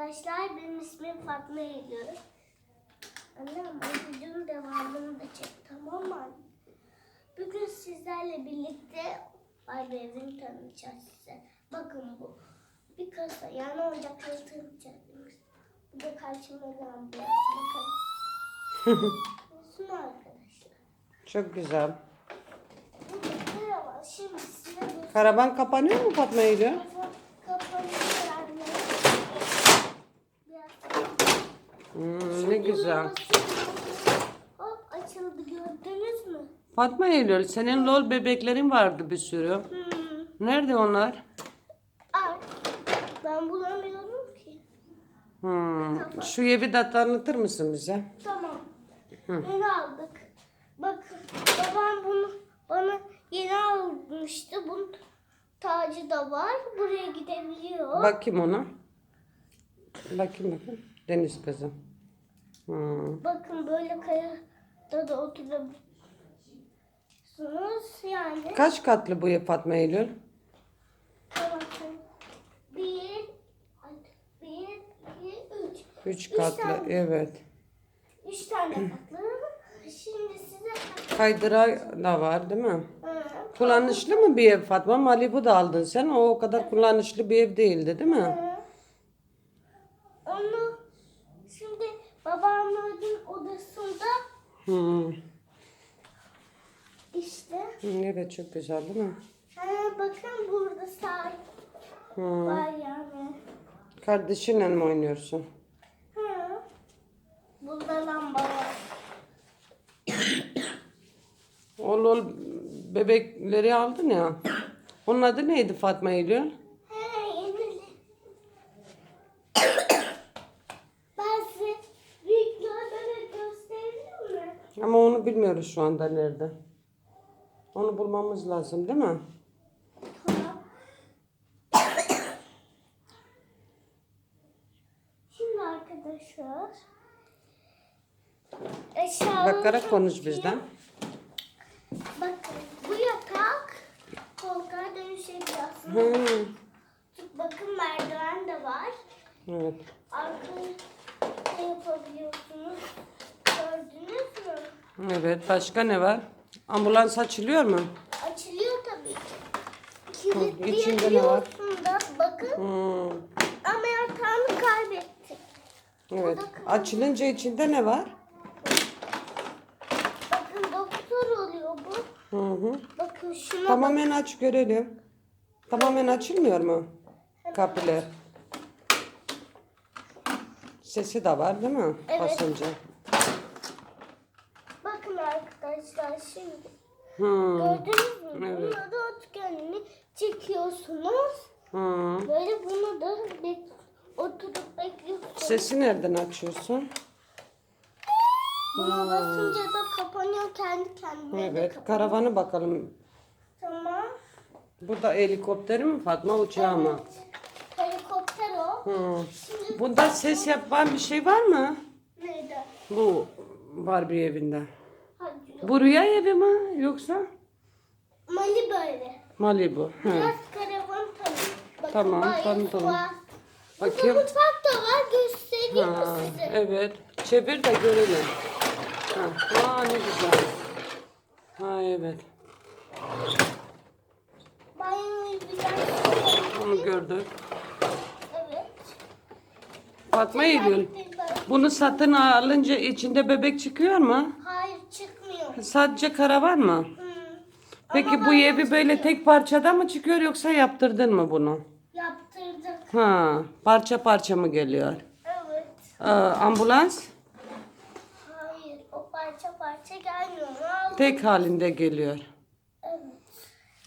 arkadaşlar. Benim ismim Fatma Eylül. Annem bu videonun devamını da çek tamam mı? Bugün sizlerle birlikte Barbie evini tanıtacağız size. Bakın bu. Bir kasa yani oyuncakları tanıtacağız. Bu da karşımda lambası. Bakın. Olsun arkadaşlar. Çok güzel. Bu da karavan. Şimdi size bir Karavan kapanıyor mu Fatma Eylül? kafa kapanıyor anne. Biraz Hmm, ne güzel. Hop açıldı gördünüz mü? Fatma Eylül senin lol bebeklerin vardı bir sürü. Hmm. Nerede onlar? Ay, ben bulamıyorum ki. Hmm. Şu evi de tanıtır mısın bize? Tamam. Yeni aldık. Bakın babam bunu bana yeni almıştı. Bunun tacı da var. Buraya gidebiliyor. Bakayım ona. Bakayım bakayım. Deniz kızı. Hmm. Bakın böyle kayada da oturabiliyorsunuz. Yani Kaç katlı bu ev Fatma Eylül? bakın. Bir, bir, iki, üç. Üç katlı tane. evet. Üç tane katlı. Şimdi size Kaydıra da var değil mi? Hı. Kullanışlı mı bir ev Fatma? Malibu da aldın sen. O o kadar kullanışlı bir ev değildi değil mi? Hı. Onu babamın odasında Hmm. işte Evet çok güzel değil mi? ha, bakın burada sahip Hmm. var yani. Kardeşinle mi oynuyorsun? Hı. Burada lamba var. O lol bebekleri aldın ya. Onun adı neydi Fatma Eylül? He yenili. ben size videoda göstereyim mi? Ama onu bilmiyoruz şu anda nerede. Onu bulmamız lazım değil mi? Şimdi arkadaşlar eşyalarımı Bakarak konuş bizden. Bakın bu yatak koltuğa dönüşebiliyorsunuz. Hmm. Bakın merdiven de var. Evet. Arkaya yapabiliyorsunuz. Gördünüz mü? Evet. Başka ne var? Ambulans açılıyor mu? Açılıyor tabii ki. İçinde ne var? Da bakın Hmm. ama yatağını kaybettik. Evet. Açılınca içinde ne var? Bakın doktor oluyor bu. Hı hı. Bakın şuna Tamamen aç görelim. Tamamen açılmıyor mu? Kapılar. Sesi de var değil mi? Evet. Basınca. Arkadaşlar şimdi. Hmm. Gördünüz mü? Evet. Bunu da üçgenini çekiyorsunuz. Hmm. Böyle bunu da bek- oturup bekliyorsunuz. Sesi nereden açıyorsun? Buna basınca da kapanıyor kendi kendine. Evet. kapanıyor. Karavanı bakalım. Tamam. Bu da helikopteri mi Fatma uçağı mı? Helikopter o. Hmm. Şimdi Bunda ses yapan bir şey var mı? neydi? Bu Barbie evinde. Bu rüya evi mi yoksa Mali böyle. Malibu? Hı. Biraz karavan tanı. Bakın Tamam, bayağı tanıtalım. var. Burada Bakayım. mutfak da var. Göstereyim Ha, size? evet. Çevir de görelim. Ha, Aa, ne güzel. Ha evet. Banyoyu biraz Onu gördük. Evet. Fatma Eylül. Bunu satın alınca içinde bebek çıkıyor mu? Hayır çıkmıyor. Sadece karavan mı? Peki bu banyo evi böyle tek parçada mı çıkıyor yoksa yaptırdın mı bunu? Yaptırdık. Ha, parça parça mı geliyor? Evet. Aa, ambulans Hayır. O parça parça gelmiyor. Aldım. tek halinde geliyor. Evet.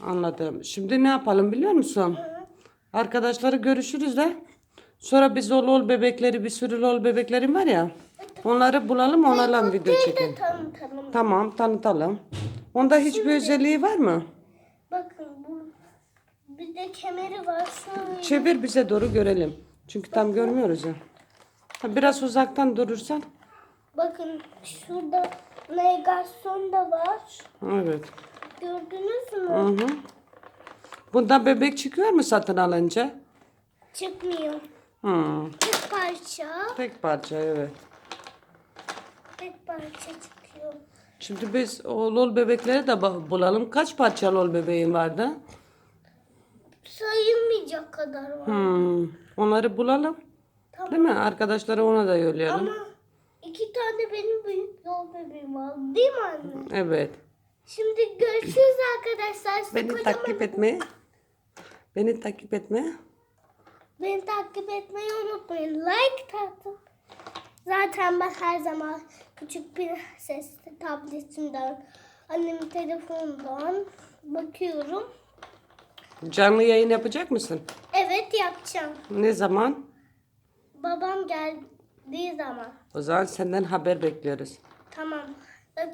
Anladım. Şimdi ne yapalım biliyor musun? Arkadaşları görüşürüz de. Sonra biz o lol bebekleri, bir sürü lol bebeklerim var ya. Onları bulalım, onlarla video çekelim. tanıtalım. Tamam, tanıtalım. Onda hiçbir özelliği var mı? Bakın bu bir de kemeri var. Şöyle. Çevir bize doğru görelim. Çünkü tam görmüyoruz ya. Ha, Biraz uzaktan durursan. Bakın şurada navigasyon da var. Evet. Gördünüz mü? Hı hı. Bunda bebek çıkıyor mu satın alınca? Çıkmıyor. Hı. Tek parça. Tek parça evet. Tek parça çıkıyor. Şimdi biz o lol bebekleri de bulalım. Kaç parça lol bebeğin vardı? Sayılmayacak kadar var. Hmm, onları bulalım. Tamam. Değil mi? Arkadaşlara ona da yollayalım. Ama iki tane benim büyük yol bebeğim var. Değil mi anne? Evet. Şimdi görüşürüz arkadaşlar. Sizi Beni kocaman- takip etme. Beni takip etme. Beni takip etmeyi unutmayın. Like atın. Zaten ben her zaman küçük bir sesli tabletimden, annemin telefonundan bakıyorum. Canlı yayın yapacak mısın? Evet yapacağım. Ne zaman? Babam geldiği zaman. O zaman senden haber bekliyoruz. Tamam. Öpüyorum.